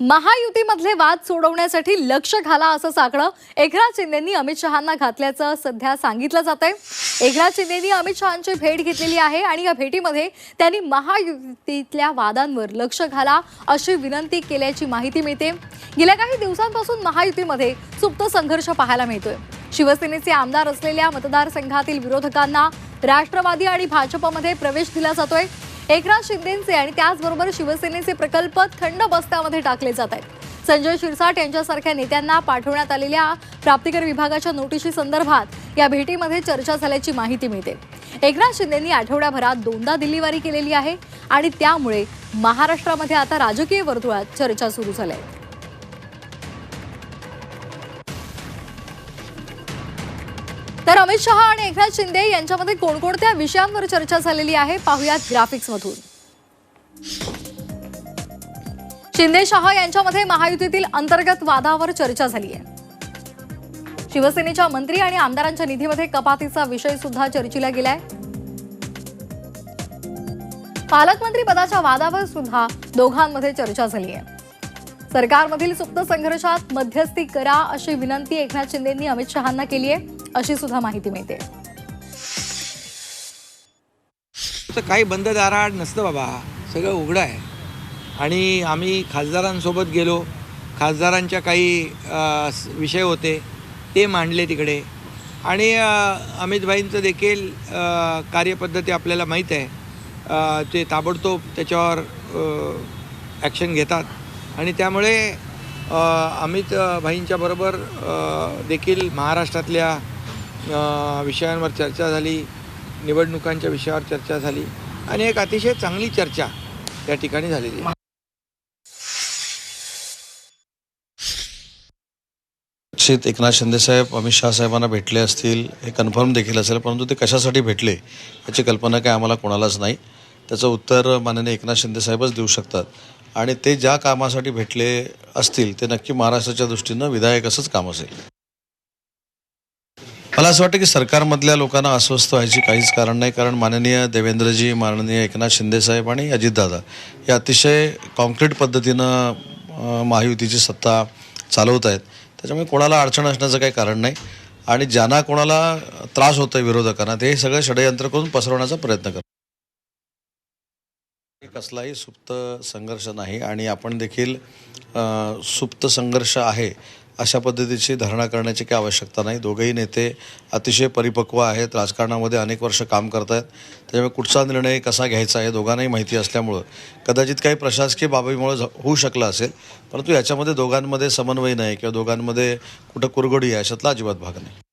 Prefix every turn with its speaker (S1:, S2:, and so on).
S1: महायुतीमधले वाद सोडवण्यासाठी लक्ष घाला असं साकडं एकनाथ शिंदेंनी अमित शहांना घातल्याचं सध्या सांगितलं जात आहे एकनाथ शिंदेंनी अमित शहांची भेट घेतलेली आहे आणि या भेटीमध्ये त्यांनी महायुतीतल्या वादांवर लक्ष घाला अशी विनंती केल्याची माहिती मिळते. गेल्या काही दिवसांपासून महायुतीमध्ये सुप्त संघर्ष पाहायला मिळतोय. शिवसेनेचे आमदार असलेल्या मतदारसंघातील विरोधकांना राष्ट्रवादी आणि भाजपमध्ये प्रवेश दिला जातोय. एकनाथ शिंदेचे आणि त्याचबरोबर शिवसेनेचे प्रकल्प थंड बस्त्यामध्ये टाकले जात आहेत. संजय शिरसाट यांच्यासारख्या नेत्यांना पाठवण्यात आलेल्या प्राप्तिकर विभागाच्या नोटिशी संदर्भात या भेटीमध्ये चर्चा झाल्याची माहिती मिळते. एकनाथ शिंदेंनी आठवड्याभरात दोनदा दिल्लीवारी केलेली आहे आणि त्यामुळे महाराष्ट्रामध्ये आता राजकीय वर्तुळात चर्चा सुरू झाल्या आहेत. तर अमित शहा आणि एकनाथ शिंदे यांच्यामध्ये कोणकोणत्या विषयांवर चर्चा झालेली आहे? पाहुयात ग्राफिक्स मधून शिंदे शहा यांच्यामध्ये महायुतीतील अंतर्गत वादावर चर्चा झाली आहे. शिवसेनेच्या मंत्री आणि आमदारांच्या निधीमध्ये कपातीचा विषय सुद्धा चर्चिला गेलाय. पालकमंत्री पदाच्या वादावर सुद्धा दोघांमध्ये चर्चा झाली आहे. सरकारमधील सुप्त संघर्षात मध्यस्थी करा अशी विनंती एकनाथ शिंदेंनी अमित शहांना केली आहे. अशी सुद्धा माहिती मिळते.
S2: काही बंद दाराआड नसतं बाबा. सगळं उघडं आहे. आणि आम्ही खासदारांसोबत गेलो. खासदारांच्या काही विषय होते. ते मांडले तिकडे. आणि अमितभाईंचं देखील कार्यपद्धती आपल्याला माहीत आहे. ते ताबडतोब त्याच्यावर ॲक्शन घेतात. आणि त्यामुळे अमित भाईंच्या बरोबर देखील महाराष्ट्रातल्या विषयांवर चर्चा झाली निवडणुकांच्या विषयावर चर्चा झाली आणि एक अतिशय चांगली चर्चा या ठिकाणी झालेली
S3: निश्चित एकनाथ शिंदेसाहेब अमित शहा साहेबांना भेटले असतील हे कन्फर्म देखील असेल परंतु ते कशासाठी भेटले याची कल्पना काय आम्हाला कोणालाच नाही. त्याचं उत्तर माननीय एकनाथ शिंदेसाहेबच देऊ शकतात. आणि ते ज्या कामासाठी भेटले असतील ते नक्की महाराष्ट्राच्या दृष्टीनं विधायक असंच काम असेल. मला असं वाटतं की सरकारमधल्या लोकांना अस्वस्थ व्हायची काहीच कारण नाही कारण माननीय देवेंद्रजी माननीय एकनाथ शिंदेसाहेब आणि अजितदादा हे अतिशय कॉन्क्रीट पद्धतीनं महायुतीची सत्ता चालवत आहेत. त्याच्यामुळे कोणाला अडचण असण्याचं काही कारण नाही आणि ज्यांना कोणाला त्रास होतोय विरोधकांना ते सगळं षडयंत्र करून पसरवण्याचा प्रयत्न करतात. कसलाही सुप्त संघर्ष नाही आणि आपण देखील सुप्त संघर्ष आहे अशा पद्धतीची धारणा करण्याची काही आवश्यकता नाही. दोघेही नेते अतिशय परिपक्व आहेत राजकारणामध्ये अनेक वर्ष काम करत आहेत. त्याच्यामुळे कुठचा निर्णय कसा घ्यायचा हे दोघांनाही माहिती असल्यामुळं कदाचित काही प्रशासकीय बाबीमुळे झ- होऊ शकलं असेल परंतु याच्यामध्ये दोघांमध्ये समन्वय नाही किंवा दोघांमध्ये कुठं कुरघोडी आहे अशातला अजिबात भाग नाही.